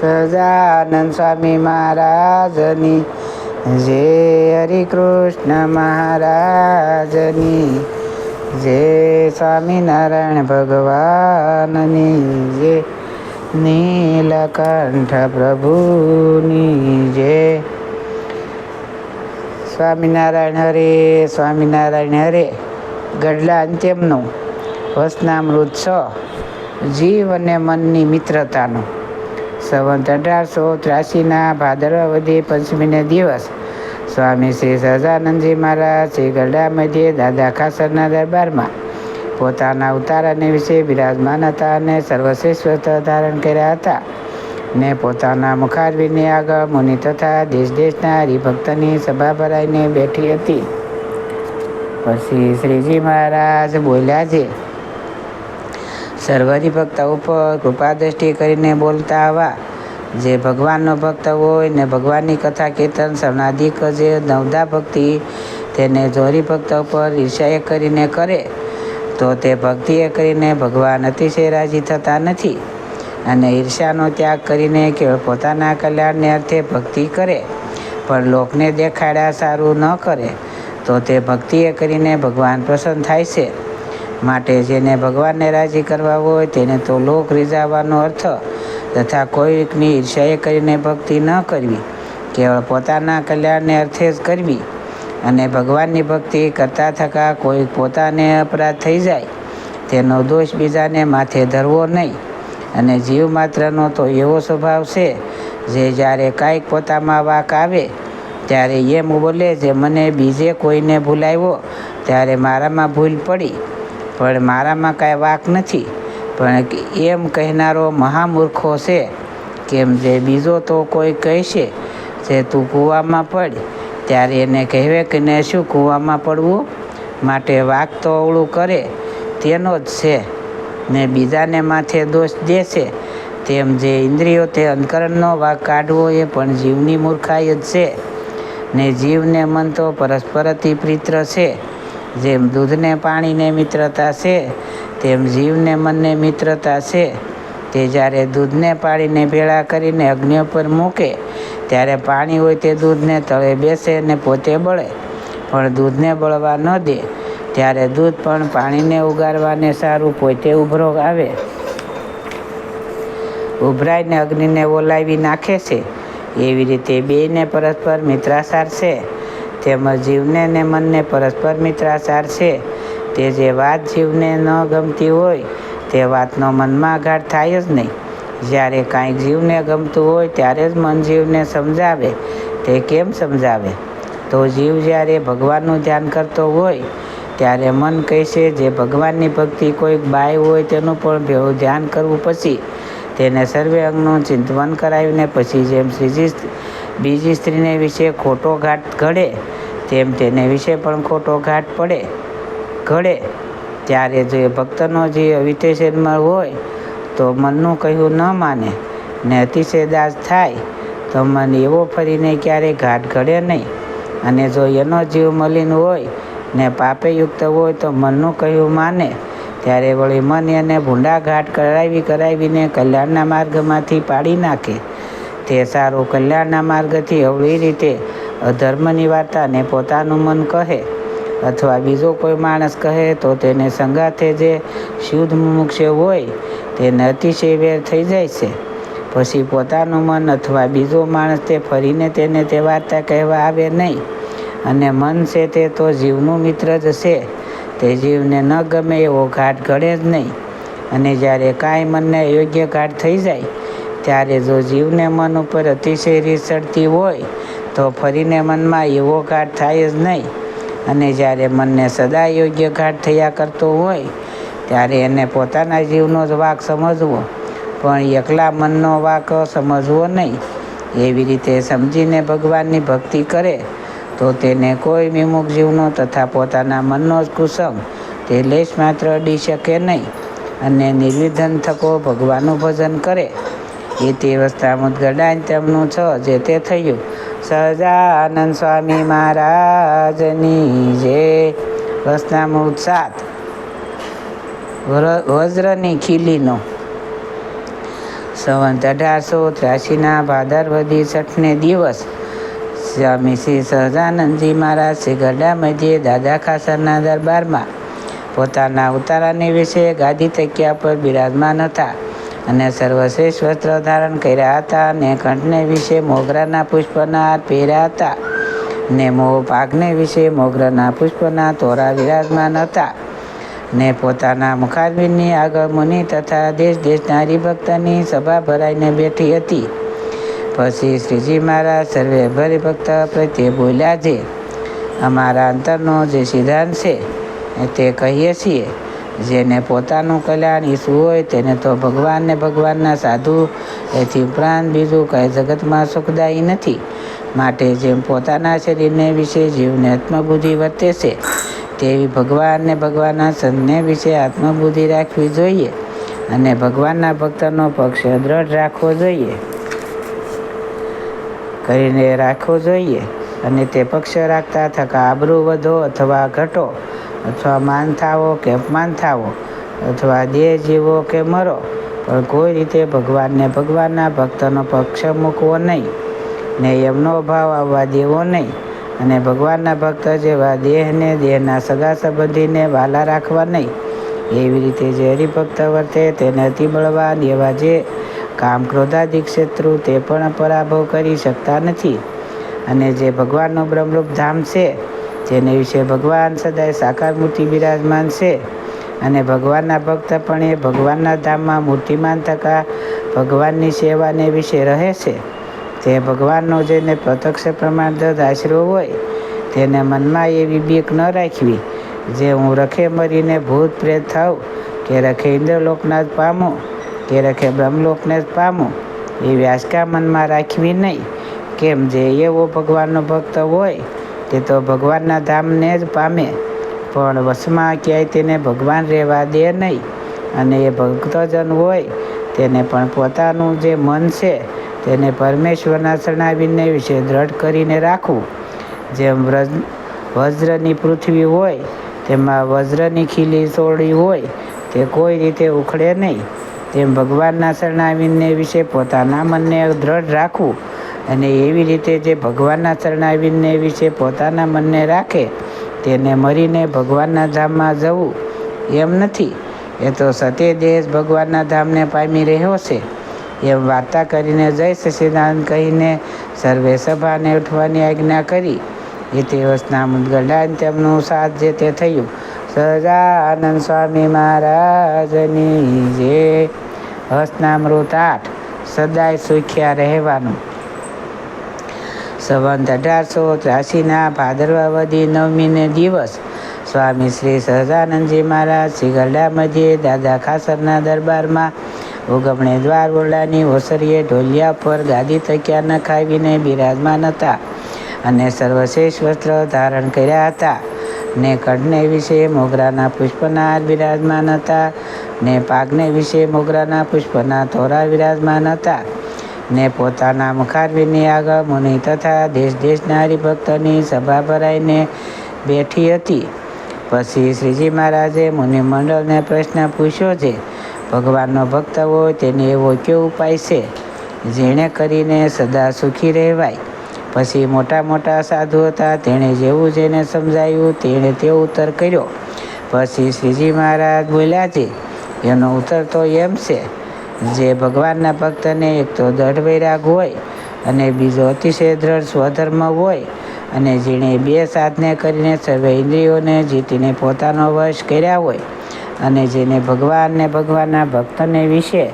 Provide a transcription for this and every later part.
સજાનંદ સ્વામી મહારાજની, જય હરિકૃષ્ણ મહારાજની, જય સ્વામિનારાયણ ભગવાનની, જય નીલકંઠ પ્રભુની, જય સ્વામિનારાયણ હરે સ્વામિનારાયણ હરે. ગઢલા અંત્યમનું વસનામૃત છ. જીવ અને મનની મિત્રતાનું. સંવંત અઢારસો ત્રાસીના ભાદરવાવધી પંચમીને દિવસ. સ્વામી શ્રી સહજાનંદજી મહારાજ શ્રી ગરડા મધ્યે દાદા ખાસરના દરબારમાં પોતાના ઉતારાને વિશે બિરાજમાન હતા અને સર્વશ્રેષ્ઠ ધારણ કર્યા હતા ને પોતાના મુખારવીની આગળ મુનિ તથા દેશ દેશના હરિભક્તની સભા ભરાઈને બેઠી હતી. પછી શ્રીજી મહારાજ બોલ્યા છે સર્વ ભક્ત ઉપર કૃપા દ્રષ્ટિ કરીને બોલતા આવા. જે ભગવાનનો ભક્ત હોય ને ભગવાનની કથા કીર્તન સવનાધિક જે નવદા ભક્તિ તેને જોરી ભક્ત ઉપર ઈર્ષાએ કરીને કરે, તો તે ભક્તિએ કરીને ભગવાન અતિશય રાજી થતા નથી અને ઈર્ષાનો ત્યાગ કરીને કેવળ પોતાના કલ્યાણને અર્થે ભક્તિ કરે, પણ લોકને દેખાડ્યા સારું ન કરે, તો તે ભક્તિએ કરીને ભગવાન પ્રસન્ન થાય છે. માટે જેને ભગવાનને રાજી કરવા હોય તેને તો લોક રીઝાવવાનો અર્થ તથા કોઈકની ઈર્ષાએ કરીને ભક્તિ ન કરવી, કેવળ પોતાના કલ્યાણને અર્થે જ કરવી અને ભગવાનની ભક્તિ કરતા થકા કોઈ પોતાને અપરાધ થઈ જાય, તેનો દોષ બીજાને માથે ધરવો નહીં અને જીવ માત્રનો તો એવો સ્વભાવ છે, જે જ્યારે કાંઈક પોતામાં વાક આવે, ત્યારે એમ બોલે, જે મને બીજે કોઈને ભૂલાવ્યો, ત્યારે મારામાં ભૂલ પડી. પણ મારામાં કાંઈ વાક નથી. પણ એમ કહેનારો મહામૂર્ખો છે, કેમ જે બીજો તો કોઈ કહેશે, જે તું કૂવામાં પડ, ત્યારે એને કહેવે કે ને શું કૂવામાં પડવું? માટે વાક તો અવળું કરે, તેનો જ છે. ને બીજાને માથે દોષ દેશે, તેમ જે ઇન્દ્રિયો તે અંતકરણનો વાક કાઢવો એ પણ જીવની મૂર્ખાઈ જ છે. ને જીવને મન તો પરસ્પરથી પ્રિત્ર છે. જેમ દૂધને પાણીને મિત્રતા છે, તેમ જીવને મનને મિત્રતા છે. તે જ્યારે દૂધને પાણીને ભેળા કરીને અગ્નિ પર મૂકે, ત્યારે પાણી હોય તે દૂધને તળે બેસે ને પોતે બળે. પણ દૂધને બળવા ન દે, ત્યારે દૂધ પણ પાણીને ઉગારવાને સારું પોતે ઉભરો આવે. ઉભરાઈને અગ્નિને ઓલાવી નાખે છે. એવી રીતે બેયને પરસ્પર મિત્રાસાર છે. તેમજ જીવને ને મનને પરસ્પર મિત્રાસાર છે. તે જે વાત જીવને ન ગમતી હોય, તે વાતનો મનમાં આઘાત થાય જ નહીં. જ્યારે કાંઈક જીવને ગમતું હોય, ત્યારે જ મન જીવને સમજાવે. તે કેમ સમજાવે? તો જીવ જ્યારે ભગવાનનું ધ્યાન કરતો હોય, ત્યારે મન કહેશે જે ભગવાનની ભક્તિ કોઈક બાય હોય, તેનું પણ ધ્યાન કરવું પછી તેને સર્વે અંગનું ચિંતવન કરાવીને પછી જેમ શ્રીજી બીજી સ્ત્રીને વિશે ખોટો ઘાટ ઘડે, તેમ તેને વિશે પણ ખોટો ઘાટ પડે. ઘડે. ત્યારે જે ભક્તનો જે અવિટેશનમાં હોય, તો મનનું કહ્યું ન માને, ને અતિશયદાસ થાય, તો મન એવો ફરીને ક્યારેય ઘાટ ઘડે નહીં. અને જો એનો જીવ મલિન હોય, ને પાપે યુક્ત હોય, તો મનનું કહ્યું માને. ત્યારે વળી મન એને ભૂંડા ઘાટ કરાવી કરાવીને કલ્યાણના માર્ગમાંથી પાડી નાખે. તે સારું કલ્યાણના માર્ગથી અવળી રીતે અધર્મની વાર્તાને પોતાનું મન કહે અથવા બીજો કોઈ માણસ કહે તો તેને સંગાથે જે શુદ્ધ મુમુક્ષે હોય તેને અતિશય વેર થઈ જાય છે. પછી પોતાનું મન અથવા બીજો માણસ તે ફરીને તેને તે વાર્તા કહેવા આવે નહીં અને મન છે તે તો જીવનું મિત્ર જ છે. તે જીવને ન ગમે એવો ઘાટ ઘડે જ નહીં અને જ્યારે કાંઈ મનને યોગ્ય ઘાટ થઈ જાય ત્યારે જો જીવને મન ઉપર અતિશય રીત ચડતી હોય, તો ફરીને મનમાં એવો ઘાટ થાય જ નહીં. અને જ્યારે મનને સદા યોગ્ય ઘાટ થયા કરતો હોય, ત્યારે એને પોતાના જીવનો જ વાક સમજવો. પણ એકલા મનનો વાક સમજવો નહીં. એવી રીતે સમજીને ભગવાનની ભક્તિ કરે, તો તેને કોઈ વિમુખ જીવનો તથા પોતાના મનનો જ કુસંગ તે લેશ માત્ર અડી શકે નહીં. અને નિર્વિધન થકો ભગવાનનું ભજન કરે. એ તે અવસ્થામાં તેમનું છ, જે તે થયું. સહજાનંદ સ્વામી મહારાજની જે વસનામૃત સાત. વજ્રની ખીલીનો. સંવંત અઢારસો ત્ર્યાસીના ભાદરવદી છઠને દિવસ. સ્વામી શ્રી સહજાનંદજી મહારાજ શ્રી ગરડા મધ્યે દાદા ખાસરના દરબારમાં. પોતાના ઉતારાને વિશે ગાદી તકિયા પર બિરાજમાન હતા. અને સર્વશ્રેષ્ઠ વસ્ત્ર ધારણ કર્યા હતા ને કંઠને વિશે મોગરાના પુષ્પના હાર પહેર્યા હતા. ને મો પાકને વિશે મોગરાના પુષ્પના તોરા વિરાજમાન હતા. ને પોતાના મુખારબિનની આગળ મુનિ તથા દેશ દેશના હરિભક્તની સભા ભરાઈને બેઠી હતી. પછી શ્રીજી મહારાજ સર્વે હરિભક્ત પ્રત્યે બોલ્યા છે, અમારા અંતરનો જે સિદ્ધાંત છે તે કહીએ છીએ. જેને પોતાનું કલ્યાણ ઈચ્છવું હોય તેને તો ભગવાનને ભગવાનના સાધુ, એથી ઉપરાંત બીજું કંઈ જગતમાં સુખદાયી નથી. માટે જેમ પોતાના શરીરને વિશે જીવને આત્મબુદ્ધિ વર્તે છે તેવી ભગવાનને ભગવાનના સંતને વિશે આત્મબુદ્ધિ રાખવી જોઈએ અને ભગવાનના ભક્તનો પક્ષ દ્રઢ રાખવો જોઈએ. કરીને રાખવો જોઈએ અને તે પક્ષ રાખતા થકા આબરૂ વધો અથવા ઘટો અથવા માન થાવો કે અપમાન થાવો, અથવા દેહ જીવો કે મરો, પણ કોઈ રીતે ભગવાનને ભગવાનના ભક્તનો પક્ષ મૂકવો નહીં, ને એમનો અભાવ આવવા દેવો નહીં, અને ભગવાનના ભક્ત જેવા દેહને, દેહના સગા સંબંધીને વાલા રાખવા નહીં. એવી રીતે જે હરિભક્ત વર્તે તેને અતિ બળવાન એવા જે કામ ક્રોધાધિક શત્રુ તે પણ પરાભવ કરી શકતા નથી. અને જે ભગવાનનું બ્રહ્મરૂપ ધામ છે જેને વિશે ભગવાન સદાય સાકાર મૂર્તિ બિરાજમાન છે. અને ભગવાનના ભક્ત પણ એ ભગવાનના ધામમાં મૂર્તિમાન થકા ભગવાનની સેવાને વિશે રહે છે. તે ભગવાનનો જેને પ્રત્યક્ષ પ્રમાણગત આશરો હોય, તેને મનમાં એવી બીક ન રાખવી. જે હું રખે મરીને ભૂત પ્રેત થાઉં, કે રખે ઇન્દ્રલોકના જ પામું, કે રખે બ્રહ્મલોકને જ પામું, એ વ્યાસકા મનમાં રાખવી નહીં. કેમ જે એવો ભગવાનનો ભક્ત હોય તે તો ભગવાનના ધામને જ પામે. પણ વશમાં ક્યાંય તેને ભગવાન રહેવા દે નહીં. અને એ ભક્તજન હોય, તેને પણ પોતાનું જે મન છે, તેને પરમેશ્વરના શરણાવીને વિશે દ્રઢ કરીને રાખવું. જેમ વ્રજ, વજ્રની પૃથ્વી હોય, તેમાં વજ્રની ખીલી સોળી હોય, તે કોઈ રીતે ઉખડે નહીં. તેમ ભગવાનના શરણાવીને વિશે પોતાના મનને દ્રઢ રાખવું. અને એવી રીતે જે ભગવાનના શરણાવીને વિશે પોતાના મનને રાખે, તેને મરીને ભગવાનના ધામમાં જવું એમ નથી. એ તો સતે દેશ ભગવાનના ધામને પામી રહ્યો છે. એમ વાર્તા કરીને જય સચિદાનંદ કહીને સર્વે સભાને ઉઠવાની આજ્ઞા કરી. એ દિવસના મુદગડાન તેમનું સાથ જે તે થયું. સહજાનંદ સ્વામી મહારાજની જે હસનામૃત આઠ સદાય સુખ્યા રહેવાનું. સંવંત અઢારસો ત્રાસીના ભાદરવાવદી નવમીને દિવસ સ્વામી શ્રી સહજાનંદજી મહારાજ શ્રી ગરડા મધ્યે દાદા ખાસરના દરબારમાં ઉગમણે દ્વાર ઓરડાની ઓસરીએ ઢોલિયા પર ગાદી તક્યા ન ખાવીને બિરાજમાન હતા અને સર્વશ્રેષ્ઠ વસ્ત્ર ધારણ કર્યા હતા. ને કડને વિશે મોગરાના પુષ્પના બિરાજમાન હતા. ને પાગને વિશે મોગરાના પુષ્પના થોરા બિરાજમાન હતા. ને પોતાના મુખારવીની આગળ મુનિ તથા દેશ દેશના હરિભક્તોની સભા ભરાઈને બેઠી હતી. પછી શ્રીજી મહારાજે મુનિ મંડળને પ્રશ્ન પૂછ્યો છે, ભગવાનનો ભક્ત હોય તેને એવો કયો ઉપાય છે? જેણે કરીને સદા સુખી રહેવાય. પછી મોટા મોટા સાધુ હતા, તેણે જેવું જેને સમજાયું તેણે તે ઉત્તર કર્યો. પછી શ્રીજી મહારાજ બોલ્યા છે, એનો ઉત્તર તો એમ છે જે ભગવાનના ભક્તને એક તો દઢ વૈરાગ હોય અને બીજો અતિશય દ્રઢ સ્વધર્મ હોય અને જેણે બે સાધને કરીને સર્વે ઇન્દ્રિયોને જીતીને પોતાનો વશ કર્યા હોય અને જેને ભગવાનને ભગવાનના ભક્તને વિશે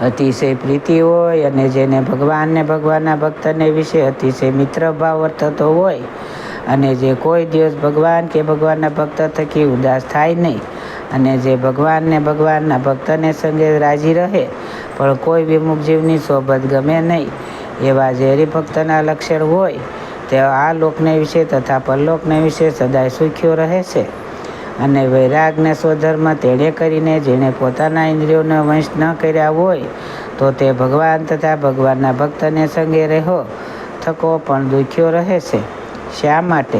અતિશય પ્રીતિ હોય અને જેને ભગવાનને ભગવાનના ભક્તને વિશે અતિશય મિત્ર ભાવ વર્તતો હોય અને જે કોઈ દિવસ ભગવાન કે ભગવાનના ભક્ત થકી ઉદાસ થાય નહીં અને જે ભગવાનને ભગવાનના ભક્તને સંગે રાજી રહે, પણ કોઈ વિમુખ જીવની સોબત ગમે નહીં. એવા જે હરિભક્તના લક્ષણ હોય, તે આ લોકને વિશે તથા પરલોકને વિશે સદાય સુખ્યો રહે છે. અને વૈરાગને સ્વધર્મ તેણે કરીને જેણે પોતાના ઇન્દ્રિયોનો વંશ ન કર્યા હોય, તો તે ભગવાન તથા ભગવાનના ભક્તને સંગે રહ્યો થકો પણ દુખ્યો રહે છે. શા માટે?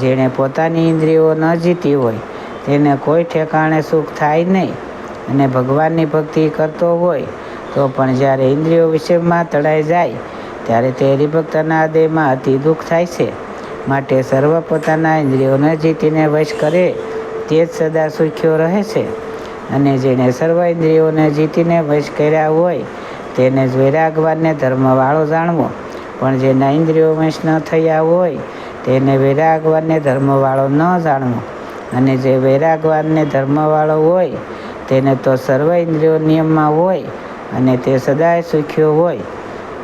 જેણે પોતાની ઇન્દ્રિયો ન જીતી હોય તેને કોઈ ઠેકાણે સુખ થાય નહીં. અને ભગવાનની ભક્તિ કરતો હોય, તો પણ જ્યારે ઇન્દ્રિયો વિષયમાં તળાઈ જાય, ત્યારે તે હરિભક્તના હૃદયમાં અતિ દુઃખ થાય છે. માટે સર્વ પોતાના ઇન્દ્રિયોને જીતીને વશ કરે, તે જ સદા સુખ્યો રહે છે. અને જેણે સર્વ ઇન્દ્રિયોને જીતીને વશ કર્યા હોય, તેને જ વૈરાગવાનને ધર્મવાળો જાણવો. પણ જેના ઇન્દ્રિયો વંશ ન થયા હોય, તેને વૈરાગવાનને ધર્મવાળો ન જાણવો. અને જે વૈરાગવાનને ધર્મવાળો હોય, તેને તો સર્વ ઇન્દ્રિયો નિયમમાં હોય અને તે સદાય સુખ્યો હોય.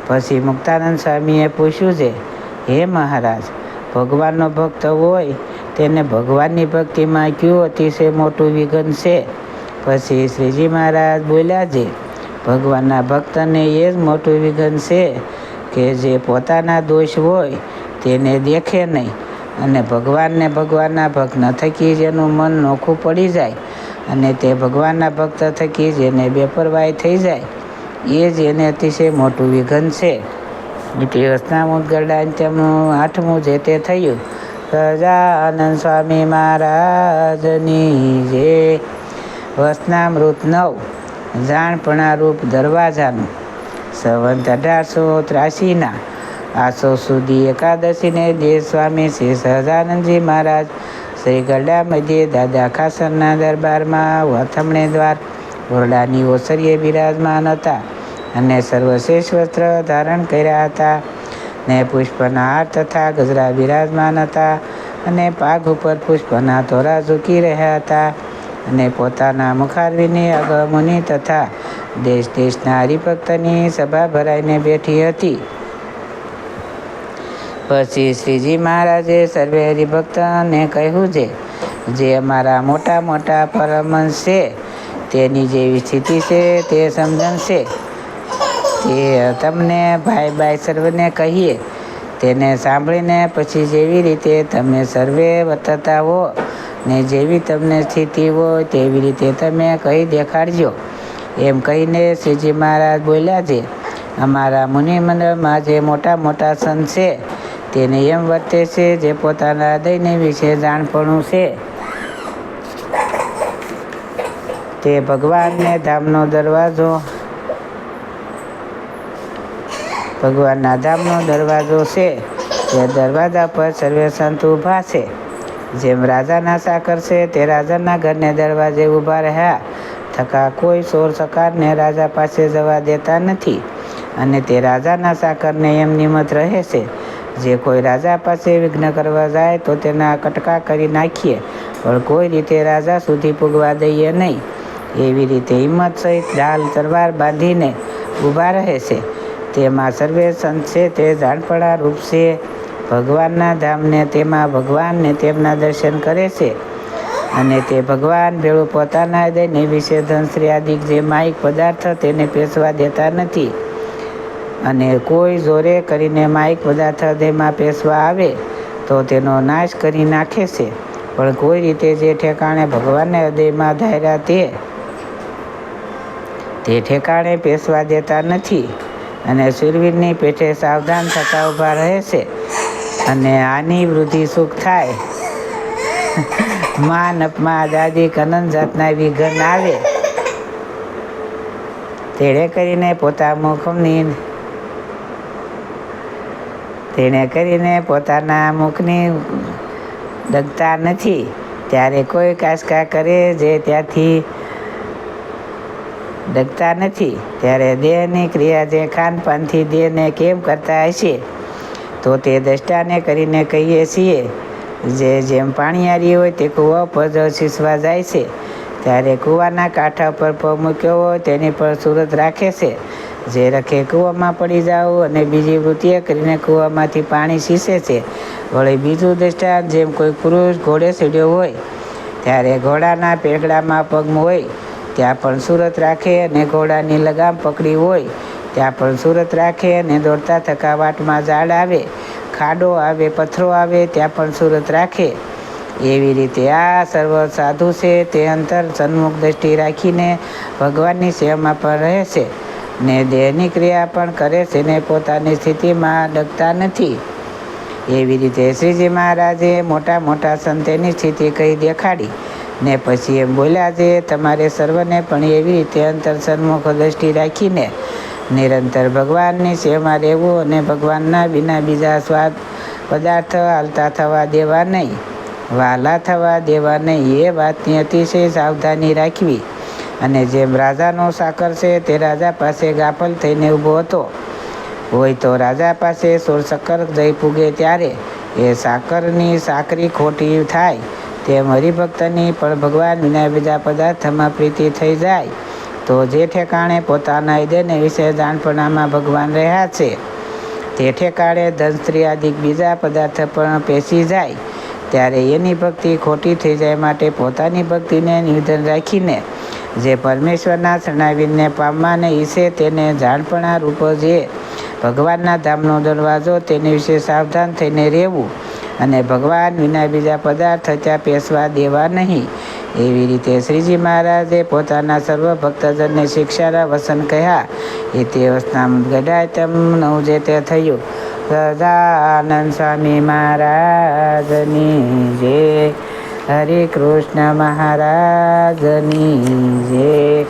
પછી મુક્તાનંદ સ્વામીએ પૂછ્યું છે, હે મહારાજ, ભગવાનનો ભક્ત હોય, તેને ભગવાનની ભક્તિમાં કયું અતિશય મોટું વિઘન છે? પછી શ્રીજી મહારાજ બોલ્યા છે, ભગવાનના ભક્તને એ જ મોટું વિઘન છે કે જે પોતાના દોષ હોય, તેને દેખે નહીં. અને ભગવાનને ભગવાનના ભક્ત ન થકી એનું મન નોખું પડી જાય. અને તે ભગવાનના ભક્ત થકી જ એને બેપરવાય થઈ જાય. એ જ એને અતિશય મોટું વિઘન છે. ઇતિહાસના મુદગરડા તેમનું આઠમું જે તે થયું. સજાનંદ સ્વામી મહારાજની જે વસનામૃત નવ જાણપણા રૂપ દરવાજાનું, સંવંત અઢારસો ત્રાસીના આસો સુધી એકાદશીને જે સ્વામી શ્રી સહજાનંદજી મહારાજ શ્રી ગરડા મધ્યે દાદા ખાસરના દરબારમાં વથમણે દ્વાર ઓરડાની ઓસરીએ બિરાજમાન હતા અને સર્વશ્રેષ્ઠ વસ્ત્ર ધારણ કર્યા હતા ને પુષ્પના હાર તથા ગજરા બિરાજમાન હતા અને પાઘ ઉપર પુષ્પના તોરા ઝૂકી રહ્યા હતા અને પોતાના મુખારવીની અગમુનિ તથા દેશ દેશના હરિભક્તની સભા ભરાઈને બેઠી હતી. પછી શ્રીજી મહારાજે સર્વે હરિભક્તને કહ્યું છે, જે અમારા મોટા મોટા પરમંશ છે, તેની જેવી સ્થિતિ છે, તે સમજણ છે. તે તમને ભાઈ ભાઈ સર્વને કહીએ, તેને સાંભળીને પછી જેવી રીતે તમે સર્વે વર્તતા હો, ને જેવી તમને સ્થિતિ હોય તેવી રીતે તમે કહી દેખાડજો. એમ કહીને શ્રીજી મહારાજ બોલ્યા છે, અમારા મુનિમંડળમાં જે મોટા મોટા સંત છે તેને એમ વર્તે છે જે પોતાના હૃદયને વિશે જાણપણું છે. તે ભગવાનને ધામનો દરવાજો, ભગવાનના ધામનો દરવાજો છે. તે દરવાજા પર સર્વે સંત ઊભા છે. જેમ રાજાના સાકર છે તે રાજાના ઘરને દરવાજે ઊભા રહ્યા. થકા કોઈ સોર સકારને રાજા પાસે જવા દેતા નથી. અને તે રાજાના સાકરને એમ નિમત રહે છે. જે કોઈ રાજા પાસે વિઘ્ન કરવા જાય તો તેના કટકા કરી નાખીએ. પણ કોઈ રીતે રાજા સુધી પૂગવા દઈએ નહીં. એવી રીતે હિંમત સહિત ઢાલ તરવાર બાંધીને ઊભા રહે છે. તેમાં સર્વે સંત છે તે ઝાડપડા રૂપ છે. ભગવાનના ધામને તેમાં ભગવાનને તેમના દર્શન કરે છે. અને તે ભગવાન ભેળું પોતાના હૃદયને વિશે ધનશ્રી આદિક જે માહિક પદાર્થ તેને પેસવા દેતા નથી. અને કોઈ જોરે કરીને માહિક પદાર્થ હૃદયમાં પેસવા આવે, તો તેનો નાશ કરી નાખે છે. પણ કોઈ રીતે જે ઠેકાણે ભગવાનને હૃદયમાં ધાર્યા તે તે ઠેકાણે પેસવા દેતા નથી અને શૂરવીરની પેઠે સાવધાન થતા ઊભા રહે છે અને આની વૃદ્ધિ સુખ થાય. માન અપમાન દાદી કનન જાતના વિઘન આવે. તેણે કરીને પોતા મુખની તેણે કરીને પોતાના મુખની ડગતા નથી. ત્યારે કોઈ કાસકા કરે જે ત્યાંથી ડગતા નથી. ત્યારે દેહની ક્રિયા જે ખાનપાનથી દેહને કેમ કરતા હશે? તો તે દ્રષ્ટાને કરીને કહીએ છીએ, જે જેમ પાણીયારી હોય તે કૂવો જ શીસવા જાય છે. ત્યારે કૂવાના કાંઠા પર પગ મૂક્યો હોય, તેની પર સુરત રાખે છે. જે રખે કૂવામાં પડી જાઓ અને બીજી વૃત્તિએ કરીને કૂવામાંથી પાણી શીશે છે. વળી બીજું દ્રષ્ટાંત, જેમ કોઈ પુરુષ ઘોડે સીડ્યો હોય, ત્યારે ઘોડાના પેગડામાં પગ હોય ત્યાં પણ સુરત રાખે અને ઘોડાની લગામ પકડી હોય, ત્યાં પણ સુરત રાખે અને દોડતા થકાવાટમાં ઝાડ આવે, ખાડો આવે, પથ્થરો આવે, ત્યાં પણ સુરત રાખે. એવી રીતે આ સર્વ સાધુ છે, તે અંતર સન્મુખ દ્રષ્ટિ રાખીને ભગવાનની સેવામાં પણ રહે છે ને દેહની ક્રિયા પણ કરે છે ને પોતાની સ્થિતિમાં ડગતા નથી. એવી રીતે શ્રીજી મહારાજે મોટા મોટા સંતેની સ્થિતિ કહી દેખાડી ને પછી એમ બોલ્યા છે, તમારે સર્વને પણ એવી રીતે અંતર સન્મુખ દ્રષ્ટિ રાખીને નિરંતર ભગવાનની સેવામાં રહેવું અને ભગવાનના વિના બીજા સ્વાદ પદાર્થ હાલતા થવા દેવા નહીં. વાલા થવા દેવા નહીં એ વાતની અતિશય સાવધાની રાખવી. અને જેમ રાજાનો સાકર છે તે રાજા પાસે ગાફલ થઈને ઊભો હતો. હોય તો રાજા પાસે સોર શક્કર જઈ પૂગે ત્યારે એ સાકરની સાકરી ખોટી થાય. તેમ હરિભક્તની પણ ભગવાન વિના બીજા પદાર્થમાં પ્રીતિ થઈ જાય. તો જે ઠેકાણે પોતાના હૃદયને વિશે જાણપણામાં ભગવાન રહ્યા છે, તે ઠેકાણે ધન સ્ત્રી આદિ બીજા પદાર્થ પણ પેસી જાય. ત્યારે એની ભક્તિ ખોટી થઈ જાય માટે પોતાની ભક્તિને નિવેદન રાખીને જે પરમેશ્વરના શરણાવીને પામવાને ઈચ્છે તેને જાણપણા રૂપો જે ભગવાનના ધામનો દરવાજો તેની વિશે સાવધાન થઈને રહેવું અને ભગવાન વિના બીજા પદાર્થ ત્યાં પેશવા દેવા નહીં. એવી રીતે શ્રીજી મહારાજે પોતાના સર્વ ભક્તજનને શિક્ષારા વસન કહ્યા. એ તે અવસ્થા ગઢાય તેમનું જે તે થયું. સદાનંદ સ્વામી મહારાજની જય. હરે કૃષ્ણ મહારાજની જય.